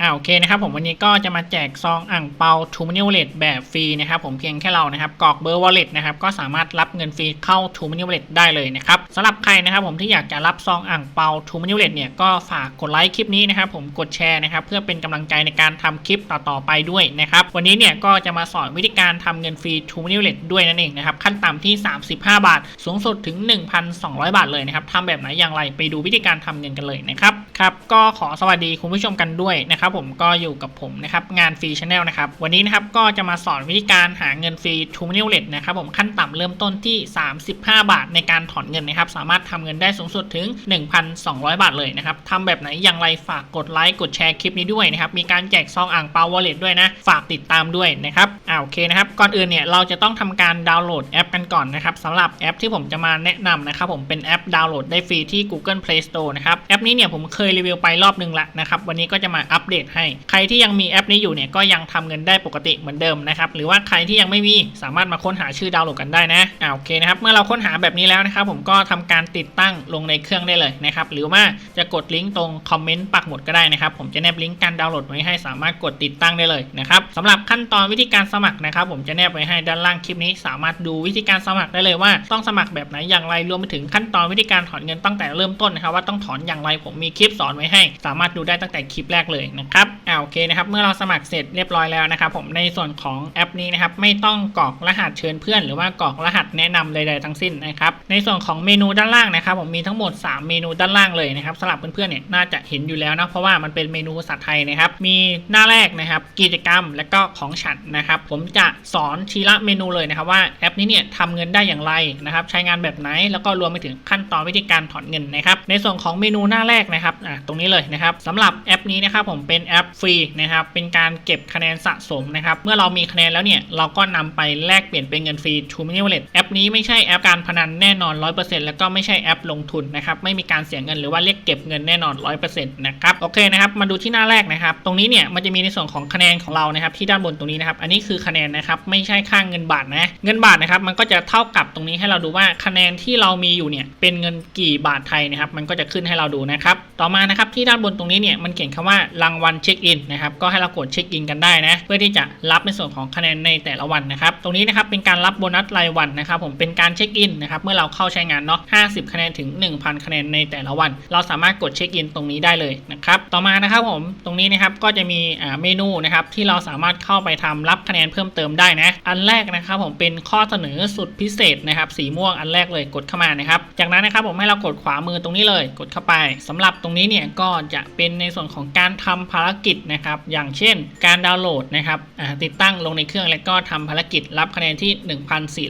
อ่าโอเคนะครับผมวันนี้ก็จะมาแจกซองอ่างเปาทูมินิวเลตแบบฟรีนะครับผมเพียงแค่เรานะครับกรอกเบอร์วอลเล็ตนะครับก็สามารถรับเงินฟรีเข้าทูมินิวเลตได้เลยนะครับสำหรับใครนะครับผมที่อยากจะรับซองอ่างเปาทูมินิวเลตเนี่ยก็ฝากกดไลค์คลิปนี้นะครับผมกดแชร์นะครับเพื่อเป็นกำลังใจในการทำคลิปต่อๆไปด้วยนะครับวันนี้เนี่ยก็จะมาสอนวิธีการทำเงินฟรีทูมินิวเลตด้วยนั่นเองนะครับขั้นต่ำที่ 35 บาท สูงสุดถึง 1,200 บาทเลยนะครับทำแบบไหนอย่างไรไปดูวิธีการทำเงินกันเลยนะครับครับก็ขอสวัสดีคุณผู้ชมกันด้วยนะครับผมก็อยู่กับผมนะครับงานฟรีชาแนลนะครับวันนี้นะครับก็จะมาสอนวิธีการหาเงินฟรีทูมินิวเลตนะครับผมขั้นต่ำเริ่มต้นที่ 35 บาทในการถอนเงินนะครับสามารถทำเงินได้สูงสุดถึง 1,200 บาทเลยนะครับทำแบบไหนอย่างไรฝากกดไลค์กดแชร์คลิปนี้ด้วยนะครับมีการแจกซองอ่างเปาวอลเล็ตด้วยนะฝากติดตามด้วยนะครับอ่าโอเคนะครับก่อนอื่นเนี่ยเราจะต้องทำการดาวน์โหลดแอปกันก่อนนะครับสำหรับแอปที่ผมจะมาแนะนำนะครับผมเป็นแอปดาวน์โหลดได้ฟรีที่ Google Play Store นะครับแอปนี้เนี่ยผมเคยรีวิวไปรอบหนึงละนะครับวันนี้ก็จะมาอัปเดตให้ ใครที่ยังมีแอปนี้อยู่เนี่ยก็ยังทำเงินได้ปกติเหมือนเดิมนะครับหรือว่าใครที่ยังไม่มีสามารถมาค้นหาชื่อดาวน์โหลดกันได้นะอ่าโอเคนะครับเมื่อเราค้นหาแบบนี้แล้วนะครับผมก็ทำการติดตั้งลงในเครื่องได้เลยนะครับหรือว่าจะกดลิงก์ตรงคอมเมนต์ปักหมุดก็ได้นะครับผมจะแนบลิงก์การดาวน์โหลดไว้ให้สามารถกดติดตั้งได้เลยนะครับสำหรับขั้นตอนวิธีการสมัครนะครับผมจะแนบไว้ให้ด้านล่างคลิปนี้ สามารถดูวิธีการสมัครได้เลยว่าต้องสมัครแบบไหนอย่างไรรวมไปถึงขั้นตอนวิธีการถอนเงินตั้งแต่เริ่มต้นนะครับว่าต้องถอนอย่างไรผมมีคลิปสอนไว้ให้ สามารถดูได้ตั้งแต่คลิปแรกเลยนะครับอ่าโอเคนะครับ เมื่อเราสมัครเสร็จเรียบร้อยแล้วนะครับ ผมในส่วนของแอปนี้นะครับ ไม่ต้องกรอกรหัสเชิญเพื่อน หรือว่ากรอกรหัสแนะนำใดๆทั้งสิ้นนะครับ ในส่วนของเมนูด้านล่างนะครับ ผมมีทั้งหมด 3 เมนูด้านล่างเลยนะครับสำหรับเพื่อนๆเนี่ยน่าจะเห็นอยู่แล้วนะเพราะว่ามันเป็นเมนูภาษาไทยนะครับ มีหน้าแรกนะครับ กิจกรรมและก็ของฉันนะครับ ผมจะสอนทีละเมนูเลยนะครับว่าแอปนี้เนี่ยทำเงินได้อย่างไรนะครับ ใช้งานแบบไหนแล้วก็รวมไปถึงขั้นตอนวิธีการถอนเงินนะครับ ในส่วนของเมนูหน้าแรกนะครับอ่าตรงนี้เลยนะครับสำหรับแอปนี้นะครับผมเป็น็นแอปฟรีนะครับ เป็นการเก็บคะแนนสะสมนะครับ เมื่อเรามีคะแนนแล้วเนี่ย เราก็นำไปแลกเปลี่ยนเป็นเงินฟรี True Money Wallet แอปนี้ไม่ใช่แอปการพนันแน่นอน 100%แล้วก็ไม่ใช่แอปลงทุนนะครับ ไม่มีการเสียเงินหรือว่าเรียกเก็บเงินแน่นอน 100%นะครับ โอเคนะครับ มาดูที่หน้าแรกนะครับ ตรงนี้เนี่ย มันจะมีในส่วนของคะแนนของเรานะครับ ที่ด้านบนตรงนี้นะครับ อันนี้คือคะแนนนะครับ ไม่ใช่ค่างเงินบาทนะ เงินบาทนะครับ มันก็จะเท่ากับตรงนี้ให้เราดูว่าคะแนนที่เรามีอยู่เนี่ย เป็นเงินกี่บาทไทยนะครับ มันก็จะขึ้นให้เราดูนะครับ ต่อมานะครับที่ด้านบนตรงนี้เนี่ย มันเขียนคำว่ารางวัลเช็คอินนะครับก็ให้เรากดเช็คอินกันได้นะเพื่อที่จะรับในส่วนของคะแนนในแต่ละวันนะครับตรงนี้นะครับเป็นการรับโบนัสรายวันนะครับผมเป็นการเช็คอินนะครับเมื่อเราเข้าใช้งานเนาะ50 คะแนนถึง 1,000 คะแนนในแต่ละวัน เราสามารถกดเช็คอินตรงนี้ได้เลยนะครับต่อมานะครับผมตรงนี้นะครับก็จะมีเมนูนะครับที่เราสามารถเข้าไปทำรับคะแนนเพิ่มเติมได้นะอันแรกนะครับผมเป็นข้อเสนอสุดพิเศษนะครับสีม่วงอันแรกเลยกดเข้ามานะครับจากนั้นนะครับผมให้เรากดขวามือตรงนี้เลย กดเข้าไปสำหรับตรงนี้เนี่ยก็จะเป็นในส่วนของการทำภภารกิจนะครับ อย่างเช่น การดาวน์โหลดนะครับติดตั้งลงในเครื่องแล้วก็ทำภารกิจรับคะแนนที่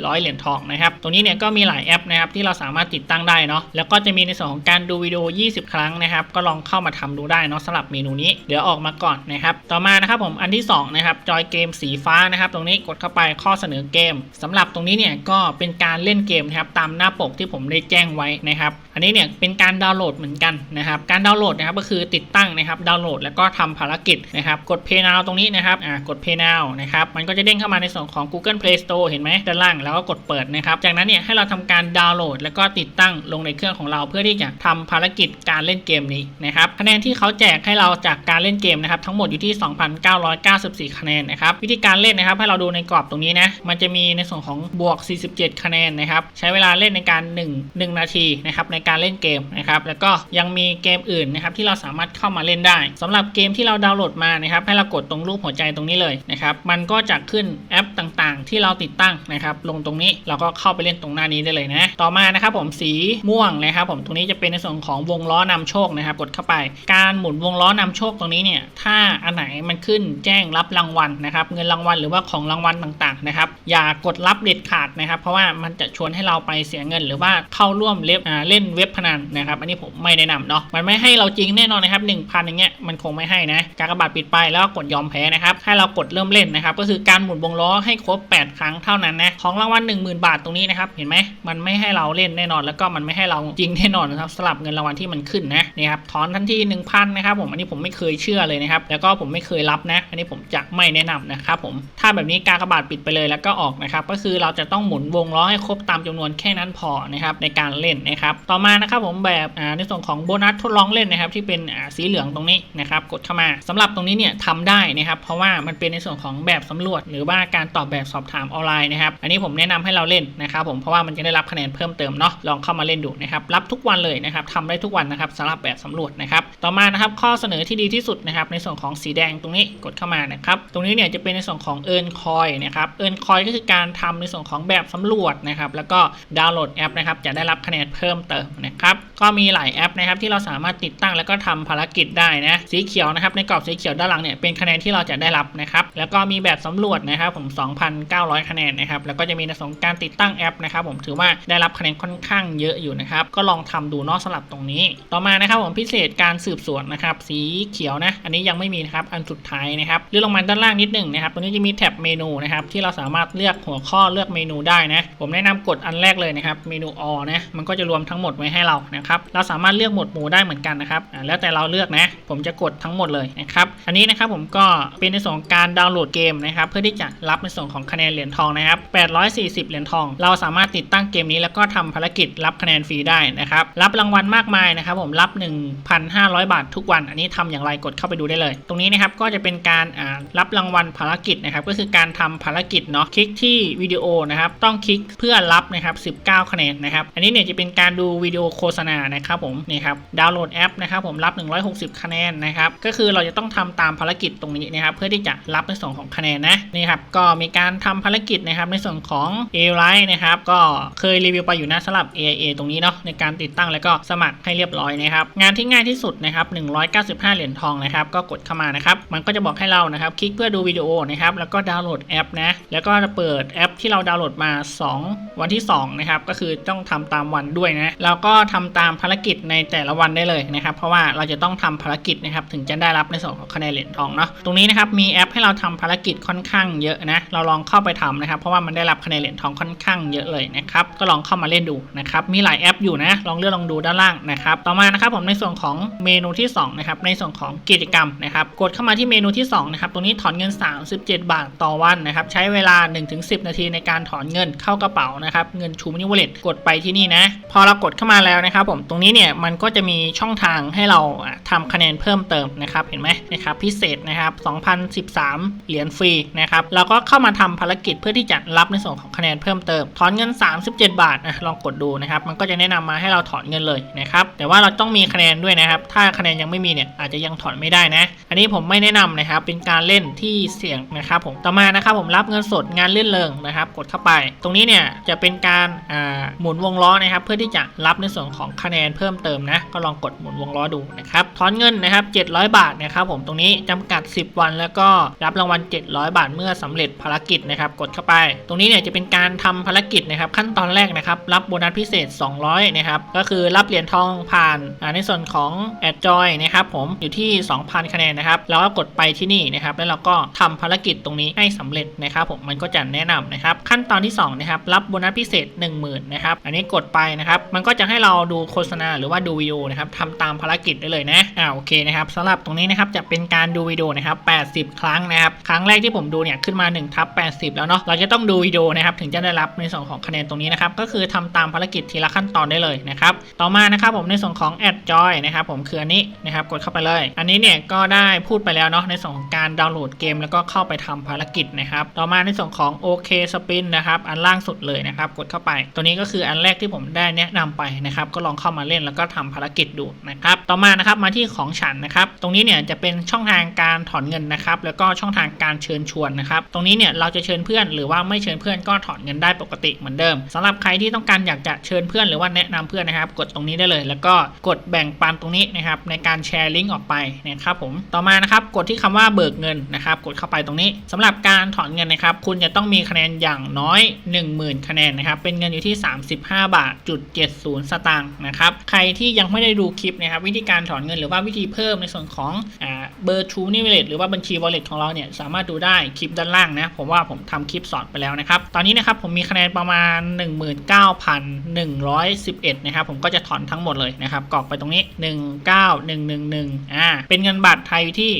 1,400 เหรียญทองนะครับ ตรงนี้เนี่ยก็มีหลายแอปนะครับที่เราสามารถติดตั้งได้เนาะ แล้วก็จะมีในส่วนของการดูวิดีโอ 20 ครั้งนะครับ ก็ลองเข้ามาทำดูได้เนาะสำหรับเมนูนี้ เดี๋ยวออกมาก่อนนะครับ ต่อมานะครับผมอันที่สองนะครับ จอยเกมสีฟ้านะครับ ตรงนี้กดเข้าไปข้อเสนอเกมสำหรับตรงนี้เนี่ยก็เป็นการเล่นเกมนะครับตามหน้าปกที่ผมได้แจ้งไว้นะครับ อันนี้เนี่ยเป็นการดาวน์โหลดเหมือนกันนะครับ การดาวน์โหลดนะครับก็คือติดตั้งนะครับ ดาวน์โหลดแล้วก็ทำภารกิจนะครับกด Pay Now ตรงนี้นะครับอ่ากด Pay Now นะครับมันก็จะเด้งเข้ามาในส่วนของ Google Play Store เห็นไหมด้านล่างแล้วก็กดเปิดนะครับจากนั้นเนี่ยให้เราทำการดาวน์โหลด แล้วก็ติดตั้งลงในเครื่องของเราเพื่อที่จะทำภารกิจการเล่นเกมนี้นะครับคะแนนที่เขาแจกให้เราจากการเล่นเกมนะครับทั้งหมดอยู่ที่ 2,994 คะแนนนะครับวิธีการเล่นนะครับให้เราดูในกรอบตรงนี้นะมันจะมีในส่วนของบวก 47 คะแนนนะครับใช้เวลาเล่นในการ 1 1 นาทีนะครับในการเล่นเกมนะครับแล้วก็ยังมีเกมอื่นนะครับที่เราสามารถเข้ามาเล่นได้สำหรับเกมที่เราดาวน์โหลดมานะครับให้เรากดตรงรูปหัวใจตรงนี้เลยนะครับมันก็จะขึ้นแอปต่างๆ ที่เราติดตั้งนะครับลงตรงนี้เราก็เข้าไปเล่นตรงหน้านี้ได้เลยนะต่อมานะครับผมสีม่วงนะครับผมตรงนี้จะเป็นในส่วนของวงล้อนำโชคนะครับกดเข้าไป การหมุนวงล้อนำโชคตรงนี้เนี่ยถ้าอันไหนมันขึ้นแจ้งรับรางวัลนะครับเงินรางวัลหรือว่าของรางวัลต่างๆนะครับอย่ากดรับเด็ดขาดนะครับ เพราะว่ามันจะชวนให้เราไปเสียเงิน หรือว่าเข้าร่วมเล็บอ่าเล่นเว็บพนันนะครับ อันนี้ผมไม่แนะนำเนาะมันไม่ให้เราจริงแน่นอนนะครับ1,000อย่างเงี้ยมันคงไม่ให้นะการกระบาดปิดไปแล้วกกดยอมแพ้นะครับให้เรากดเริ่มเล่นนะครับก็คือการหมุนวงล้อให้ครบ 8 ครั้งเท่านั้นนะของรางวัล10,000 บาทตรงนี้นะครับเห็นไหมมันไม่ให้เราเล่นแน่นอน แล้วก็มันไม่ให้เราจริงแน่นอนนะครับสลับเงินรางวัลที่มันขึ้นนะนี่ครับถอนทันที1,000นะครับผมอันนี้ผมไม่เคยเชื่อเลยนะครับแล้วก็ผมไม่เคยรับนะ อันนี้ผมจะไม่แนะนำนะครับผมถ้าแบบนี้การกระบาดปิดไปเลยแล้วก็ออกนะครับก็คือเราจะต้องหมุนวงล้อให้ครบตามจำนวนแค่นั้นพอนะครับในการเล่นนะครับต่อมานะครับผมแบบในส่วนของโบนัสทดลองเล่นนะครับที่เป็นสีเหลืองตรงนี้นะครับกดเข้ามาสำหรับตรงนี้เนี่ยทำได้นะครับเพราะว่ามันเป็นในส่วนของแบบสำรวจ หรือว่าการตอบแบบสอบถามออนไลน์นะครับอันนี้ผมแนะนำให้เราเล่นนะครับผมเพราะว่ามันจะได้รับคะแนนเพิ่มเติมเนาะลองเข้ามาเล่นดูนะครับรับทุกวันเลยนะครับทำได้ทุกวันนะครับสำหรับแบบสำรวจนะครับต่อมานะครับข้อเสนอที่ดีที่สุดนะครับในส่วนของสีแดงตรงนี้กดเข้ามานะครับตรงนี้เนี่ยจะเป็นในส่วนของ Earn Coin นะครับ Earn Coin ก็คือการทำในส่วนของแบบสำรวจนะครับแล้วก็ดาวน์โหลดแอปนะครับจะได้รับคะแนนเพิ่มเติมนะครับก็มีหลายแอปนะครับที่เราสามารถติดตั้งแล้วก็ทำภารกิจได้นะสีเขียวนะครับในกรอบสีเขียวด้านหลังเนี่ยเป็นคะแนนที่เราจะได้รับนะครับแล้วก็มีแบบสำรวจนะครับผม 2,900 คะแนนนะครับแล้วก็จะมีในส่วนของการติดตั้งแอปนะครับผมถือว่าได้รับคะแนนค่อนข้างเยอะอยู่นะครับก็ลองทำดูนอกสลับตรงนี้ ต่อมานะครับผมพิเศษการสืบสวนนะครับสีเขียวนะอันนี้ยังไม่มีนะครับอันสุดท้ายนะครับเลื่อนลงมาด้านล่างนิดหนึ่งนะครับตรงนี้จะมีแท็บเมนูนะครับที่เราสามารถเลือกหัวข้อเลือกเมนูได้นะผมแนะนำกดอันแรกเลยนะครับเมนู all นะมันก็จะรวมทั้งหมดไว้ให้เรานะครับเราสามารถเลือกหมวดหมู่ได้เหมือนกันนะครับแล้วแต่เราเลือกนะ ผมจะกดทั้งหมดเลยนะครับอันนี้นะครับผมก็เป็นในส่วนของการดาวน์โหลดเกมนะครับเพื่อที่จะรับในส่วนของคะแนนเหรียญทองนะครับ840 เหรียญทอง เราสามารถติดตั้งเกมนี้แล้วก็ทำภารกิจรับคะแนนฟรีได้นะครับรับรางวัลมากมายนะครับผมรับ 1,500 บาททุกวัน อันนี้ทำอย่างไรกดเข้าไปดูได้เลย ตรงนี้นะครับก็จะเป็นการรับรางวัลภารกิจนะครับก็คือการทำภารกิจเนาะคลิกที่วิดีโอนะครับต้องคลิกเพื่อรับนะครับ19 คะแนนนะครับอันนี้เนี่ยจะเป็นการดูวิดีโอโฆษณานะครับผมนี่ครับดาวน์โหลดแอปนะครับผมรับ 160 คะแนนนะครับก็คือเราจะต้องทำตามภารกิจตรงนี้นะครับเพื่อที่จะรับในส่วนของคะแนนนะนี่ครับก็มีการทำภารกิจนะครับในส่วนของ a i r i นะครับก็เคยรีวิวไปอยู่นะสำหรับ AIA ตรงนี้เนาะในการติดตั้งแล้วก็สมัครให้เรียบร้อยนะครับงานที่ง่ายที่สุดนะครับ195 เหรียญทองนะครับก็กดเข้ามานะครับมันก็จะบอกให้เรานะครับคลิกเพื่อดูวิดีโอนะครับแล้วก็ดาวน์โหลดแอปนะแล้วก็จะเปิดแอปที่เราดาวน์โหลดมา 2 วันที่2นะครับก็คือต้องทำตามวันด้วยนะเราก็ทำตามภารกิจในแต่ละวันได้เลยนะครับเพราะว่าเราจะต้องทำภารกิจนะครับถึงจะได้รับในส่วนของคะแนนเหรียญทองเนาะตรงนี้นะครับมีแอปให้เราทำภารกิจค่อนข้างเยอะนะเราลองเข้าไปทำนะครับ เพราะว่ามันได้รับคะแนนเหรียญทองค่อนข้างเยอะเลยนะครับก็ลองเข้ามาเล่นดูนะครับมีหลายแอปอยู่นะลองเลือกลองดูด้านล่างนะครับต่อมานะครับผมในส่วนของเมนูที่2นะครับในส่วนของกิจกรรมนะครับกดเข้ามาที่เมนูที่2นะครับตรงนี้ถอนเงิน 37 บาทต่อวันนะครับใช้เวลา 1-10 นาทีในการถอนเงินเข้ากระเป๋านะครับเงินชูมินิวอลเล็ตกดไปที่นี่นะพอเรากดเข้ามาแล้วนะครับผมตรงนี้เนี่ยมันก็จะมีช่องทางให้เราอะทำคะแนนเพิ่มเติมนะครับเห็นไหมนะครับพิเศษนะครับ 2013 เหรียญฟรีนะครับเราก็เข้ามาทำภารกิจเพื่อที่จะรับในส่วนของคะแนนเพิ่มเติม ถอนเงิน 37 บาทนะลองกดดูนะครับมันก็จะแนะนำมาให้เราถอนเงินเลยนะครับแต่ว่าเราต้องมีคะแนนด้วยนะครับ ถ้าคะแนนยังไม่มีเนี่ยอาจจะยังถอนไม่ได้นะ อันนี้ผมไม่แนะนำนะครับเป็นการเล่นที่เสี่ยงนะครับผมต่อมานะครับผมรับเงินสดงานเล่นเริงนะครับ กดเข้าไป ตรงนี้เนี่ยจะเป็นการหมุนวงล้อนะครับ เพื่อที่จะรับในส่วนของคะแนนเพิ่มเติมนะ ก็ลองกดหมุนวงล้อดูนะครับถอนเงินนะครับ700บาทนะครับผมตรงนี้จำกัด 10 วัน แล้วก็รับรางวัล 700 บาทเมื่อสำเร็จภารกิจนะครับกดเข้าไป ตรงนี้เนี่ยจะเป็นการทำภารกิจนะครับขั้นตอนแรกนะครับรับโบนัสพิเศษ 200นะครับก็คือรับเหรียญทองผ่านในส่วนของแอดจอยนะครับผมอยู่ที่ 2,000 คะแนนนะครับแล้วก็กดไปที่นี่นะครับแล้วเราก็ทำภารกิจตรงนี้ให้สำเร็จนะครับผมมันก็จะแนะนำนะครับขั้นตอนที่2นะครับรับโบนัสพิเศษ 10,000นะครับอันนี้กดไปนะครับมันก็จะให้เราดูโฆษณาหรือว่าดูวิดีโอนะครับทำตามภารกิจได้เลยนะอ่าโอเคนะครับสำหรับตรงนี้นะครับจะเป็นการดูวิดีโอนะครับ80 ครั้งนะครับ ครั้งแรกที่ผมดูเนี่ยขึ้นมา1ทับ80 แล้วเนาะเราจะต้องดูวิดีโอนะครับถึงจะได้รับในส่วนของคะแนนตรงนี้นะครับก็คือทำตามภารกิจทีละขั้นตอนได้เลยนะครับต่อมานะครับผมในส่วนของ Add Joy นะครับผมคืออันนี้นะครับกดเข้าไปเลย อันนี้เนี่ยก็ได้พูดไปแล้วเนาะในส่วนของการดาวน์โหลดเกม แล้วก็เข้าไปทำภารกิจนะครับต่อมาในส่วนของ OK Spin นะครับอันล่างสุดเลยนะครับกดเข้าไป ตัวนี้ก็คืออันแรกที่ผมได้แนะนำไปนะครับก็ลองเข้ามาเล่นแล้วก็ทำภารกิจดูนะครับต่อมานะครับมาที่ของฉันนะครับตรงนี้เนี่ยจะเป็นช่องทางการถอนเงินนะครับ แล้วก็ช่องทางการเชิญชวนนะครับ ตรงนี้เนี่ยเราจะเชิญเพื่อนหรือว่าไม่เชิญเพื่อนก็ถอนเงินได้ปกติเหมือนเดิมสำหรับใครที่ต้องการอยากจะเชิญเพื่อนหรือว่าแนะนำเพื่อนนะครับ กดตรงนี้ได้เลย แล้วก็กดแบ่งปันตรงนี้นะครับในการแชร์ลิงก์ออกไปนะครับผมต่อมานะครับกดที่คำว่าเบิกเงินนะครับ กดเข้าไปตรงนี้สำหรับการถอนเงินนะครับ คุณจะต้องมีคะแนนอย่างน้อย 10,000 คะแนนนะครับเป็นเงินอยู่ที่ 35 บาทจุด70 สตางค์นะครับใครที่ยังไม่ได้ดูคลิปนะครับวิธีการถอนเงินหรือว่าวิธีเพิ่มในส่วนของอ่า เบอร์ทูนี่เวลหรือว่าบัญชี wallet ของเราเนี่ยสามารถดูได้คลิปด้านล่างนะผมว่าผมทำคลิปสอนไปแล้วนะครับ ตอนนี้นะครับผมมีคะแนนประมาณ 19,111 นะครับ ผมก็จะถอนทั้งหมดเลยนะครับกรอกไปตรงนี้ 19111 อ่า เป็นเงินบาทไทยที่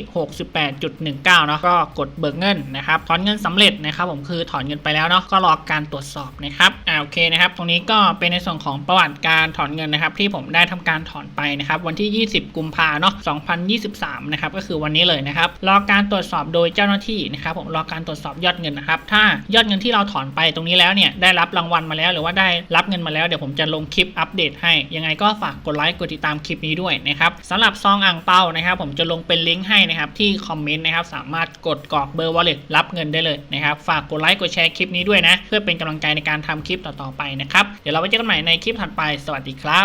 68.19 เนาะก็กดเบิกเงินนะครับถอนเงินสำเร็จนะครับผมคือถอนเงินไปแล้วเนาะก็รอการตรวจสอบนะครับอ่าโอเคนะครับตรงนี้ก็เป็นในส่วนของประวัติการถอนเงินนะครับที่ผมได้ทำการถอนไปนะครับวันที่ 20 กุมภาเนาะ2023 นะครับก็คือวันนี้เลยนะครับรอการตรวจสอบโดยเจ้าหน้าที่นะครับผมรอการตรวจสอบยอดเงินนะครับถ้ายอดเงินที่เราถอนไปตรงนี้แล้วเนี่ยได้รับรางวัลมาแล้ว หรือว่าได้รับเงินมาแล้วเดี๋ยวผมจะลงคลิปอัปเดตให้ยังไงก็ฝากกดไลค์กดติดตามคลิปนี้ด้วยนะครับสำหรับซองอ่างเปานะครับผมจะลงเป็นลิงก์ให้นะครับที่คอมเมนต์นะครับสามารถกดกรอกเบอร์ wallet รับเงินได้เลยนะครับฝากกดไลค์กดแชร์คลิปนี้ด้วยนะ เพื่อเป็นกำลังใจในการทำคลิปต่อๆไปนะครับเดี๋ยวเราไว้เจอกันใหม่ในคลิปถัดไปสวัสดีครับ